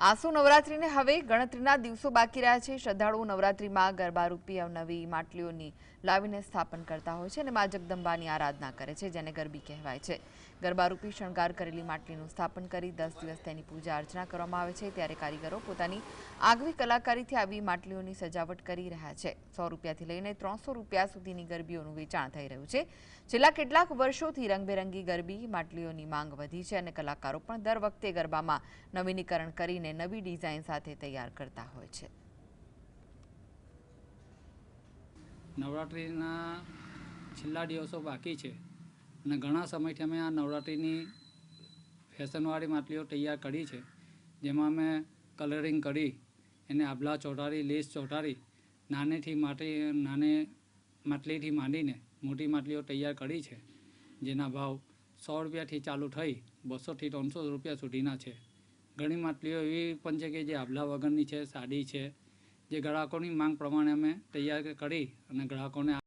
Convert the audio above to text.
આસો નવરાત્રીને હવે ગણતરીના દિવસો બાકી રહ્યા છે. શ્રદ્ધાળુઓ નવરાત્રીમાં ગરબારૂપી અવનવી માટલીઓની લાવીને સ્થાપન કરતા હોય છે અને મા જગદંબાની આરાધના કરે છે, જેને ગરબી કહેવાય છે. ગરબા રૂપી શણગાર કરેલી માટલીનું સ્થાપન કરી દસ દિવસ તેની પૂજા અર્ચના કરવામાં આવે છે. ત્યારે કારીગરો પોતાની આગવી કલાકારીથી આવી માટલીઓની સજાવટ કરી રહ્યા છે. સો રૂપિયાથી લઈને ત્રણસો રૂપિયા સુધીની ગરબીઓનું વેચાણ થઈ રહ્યું છે. છેલ્લા કેટલાક વર્ષોથી રંગબેરંગી ગરબી માટલીઓની માંગ વધી છે અને કલાકારો પણ દર વખતે ગરબામાં નવીનીકરણ કરીને નવી ડિઝાઇન સાથે તૈયાર કરતા હોય છે. નવરાત્રિના છેલ્લા દિવસો બાકી છે અને ઘણા સમયથી અમે આ નવરાત્રિની ફેશનવાળી માટલીઓ તૈયાર કરી છે. જેમાં અમે કલરિંગ કરી, એને આભલા ચોંટાડી, લેસ ચોંટાડી, નાનેથી માટી, નાને માટલીથી માંડીને મોટી માટલીઓ તૈયાર કરી છે. જેના ભાવ સો રૂપિયાથી ચાલુ થઈ, બસોથી ત્રણસો રૂપિયા સુધીના છે. ઘણી માટલીઓ એવી પણ છે કે જે આભલા વગરની છે સાદી છે, જે ગ્રાહકોની માંગ પ્રમાણે અમે તૈયાર કરી અને ગ્રાહકોને